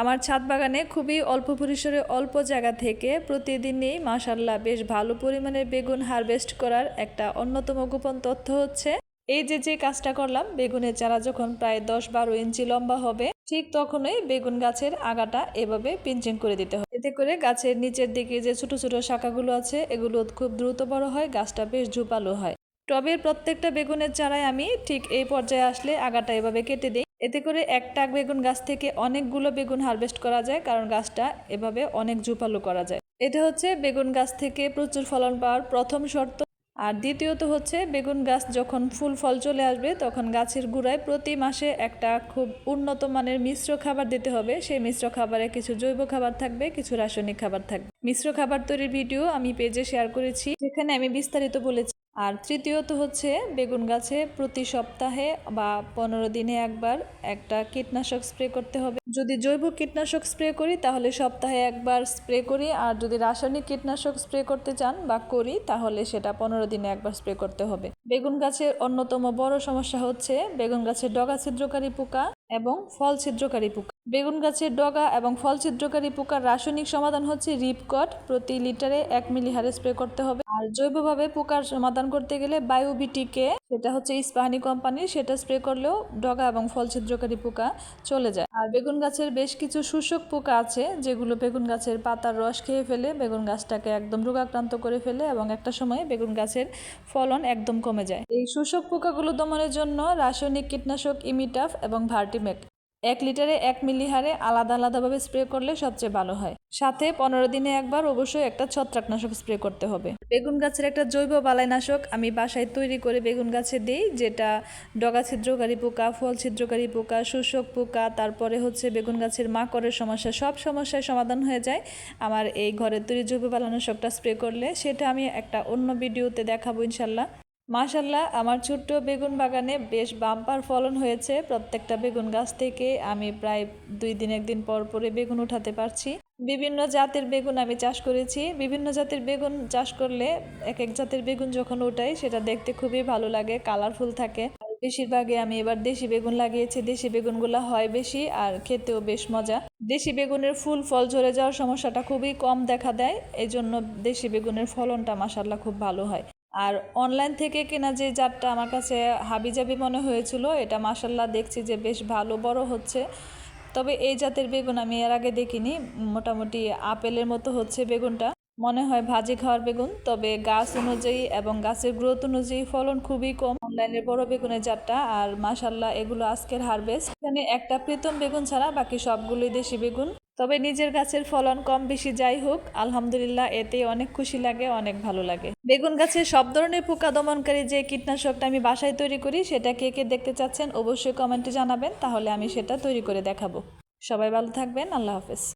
আমার ছাদ বাগানে খুবই অল্প পরিসরে অল্প জায়গা থেকে প্রতিদিনই মাসাল্লাহ বেশ ভালো পরিমাণে বেগুন হারভেস্ট করার একটা অন্যতম গোপন তথ্য হচ্ছে, এই যে যে কাজটা করলাম, বেগুনের চারা যখন প্রায় দশ বারো ইঞ্চি লম্বা হবে, ঠিক তখনই বেগুন গাছের আগাটা এভাবে পিঞ্চিং করে দিতে হবে। এতে করে গাছের নিচের দিকে যে ছোট ছোট শাখাগুলো আছে, এগুলো খুব দ্রুত বড় হয়, গাছটা বেশ ঝুপালো হয়। টবের প্রত্যেকটা বেগুনের চারায় আমি ঠিক এই পর্যায়ে আসলে আগাটা এভাবে কেটে দিই। এতে করে একটা বেগুন গাছ থেকে অনেকগুলো বেগুন হারভেস্ট করা যায়, কারণ গাছটা এভাবে অনেক ঝুপালো করা যায়। এটা হচ্ছে বেগুন গাছ থেকে প্রচুর ফলন পাওয়ার প্রথম শর্ত। আর দ্বিতীয়ত হচ্ছে বেগুন গাছ যখন ফুল ফল চলে আসবে, তখন গাছের গুঁড়ায় প্রতি মাসে একটা খুব উন্নত মানের মিশ্র খাবার দিতে হবে। সেই মিশ্র খাবারে কিছু জৈব খাবার থাকবে, কিছু রাসায়নিক খাবার থাকবে। মিশ্র খাবার তৈরির ভিডিও আমি পেজে শেয়ার করেছি, যেখানে আমি বিস্তারিত বলেছি। আর তৃতীয়ত হচ্ছে বেগুন গাছে প্রতি সপ্তাহে বা পনেরো দিনে একবার একটা কীটনাশক স্প্রে করতে হবে। যদি জৈব কীটনাশক স্প্রে করি, তাহলে সপ্তাহে একবার স্প্রে করি। আর যদি রাসায়নিক কীটনাশক স্প্রে করতে চান বা করি, তাহলে সেটা পনেরো দিনে একবার স্প্রে করতে হবে। বেগুন গাছের অন্যতম বড় সমস্যা হচ্ছে বেগুন গাছের ডগা ছিদ্রকারী পোকা এবং ফল ছিদ্রকারী পোকা। বেগুন গাছের ডগা এবং ফল ছিদ্রকারী পোকার রাসায়নিক সমাধান হচ্ছে রিপকট প্রতি লিটারে এক মিলি হারে স্প্রে করতে হবে। আর জৈবভাবে পোকার সমাধান করতে গেলে বায়োবিটিকে সেটা হচ্ছে ইস্পাহানি কোম্পানি, সেটা স্প্রে করলেও ডগা এবং ফল ছিদ্রকারী পোকা চলে যায়। আর বেগুন গাছের বেশ কিছু শোষক পোকা আছে, যেগুলো বেগুন গাছের পাতার রস খেয়ে ফেলে, বেগুন গাছটাকে একদম রোগাক্রান্ত করে ফেলে এবং একটা সময় বেগুন গাছের ফলন একদম কমে যায়। এই শোষক পোকাগুলো দমনের জন্য রাসায়নিক কীটনাশক ইমিটাফ এবং ভার্টিমেক এক লিটারে এক মিলি হারে আলাদা আলাদাভাবে স্প্রে করলে সবচেয়ে ভালো হয়। সাথে পনেরো দিনে একবার অবশ্যই একটা ছত্রাকনাশক স্প্রে করতে হবে। বেগুন গাছের একটা জৈব বালাইনাশক আমি বাসায় তৈরি করে বেগুন গাছে দিই, যেটা ডগা ছিদ্রকারী পোকা, ফল ছিদ্রকারী পোকা, শোষক পোকা, তারপরে হচ্ছে বেগুন গাছের মাকড়ের সমস্যা, সব সমস্যার সমাধান হয়ে যায়। আমার এই ঘরের তৈরি জৈব বালাইনাশকটা স্প্রে করলে সেটা আমি একটা অন্য ভিডিওতে দেখাবো ইনশাল্লাহ। মাশাল্লাহ আমার ছোট্ট বেগুন বাগানে বেশ বাম্পার ফলন হয়েছে। প্রত্যেকটা বেগুন গাছ থেকে আমি প্রায় দুই দিন একদিন পর পরে বেগুন উঠাতে পারছি। বিভিন্ন জাতের বেগুন আমি চাষ করেছি। বিভিন্ন জাতের বেগুন চাষ করলে এক এক জাতের বেগুন যখন ওঠাই সেটা দেখতে খুবই ভালো লাগে কালারফুল থাকে। বেশিরভাগে আমি এবার দেশি বেগুন লাগিয়েছি। দেশি বেগুনগুলো হয় বেশি আর খেতেও বেশ মজা। দেশি বেগুনের ফুল, ফল ঝরে যাওয়ার সমস্যাটা খুবই কম দেখা দেয়। এই জন্য দেশি বেগুনের ফলনটা মাসাল্লাহ খুব ভালো হয়। আর অনলাইন থেকে কেনা যে জাতটা আমার কাছে হাবিজাবি মনে হয়েছিল, এটা মাসাল্লাহ দেখছি যে বেশ ভালো, বড় হচ্ছে। তবে এই জাতের বেগুন আমি এর আগে দেখিনি, মোটামুটি আপেলের মতো হচ্ছে বেগুনটা। মনে হয় ভাজি খাওয়ার বেগুন, তবে গাছ অনুযায়ী এবং গাছের গ্রোথ অনুযায়ী ফলন খুবই কম। অনলাইনের বড় বেগুনের জাতটা, আর মাসাল্লাহ এগুলো আজকের হারভেস্ট এখানে একটা প্রীতম বেগুন ছাড়া বাকি সবগুলোই দেশি বেগুন। তবে নিজের গাছের ফলন কম বেশি যাই হোক, আলহামদুলিল্লাহ এতে অনেক খুশি লাগে, অনেক ভালো লাগে। বেগুন গাছে সব ধরনের পোকা দমনকারী যে কীটনাশকটা আমি বাসায় তৈরি করি, সেটা কে কে দেখতে চাচ্ছেন অবশ্যই কমেন্টে জানাবেন, তাহলে আমি সেটা তৈরি করে দেখাবো। সবাই ভালো থাকবেন, আল্লাহ হাফেজ।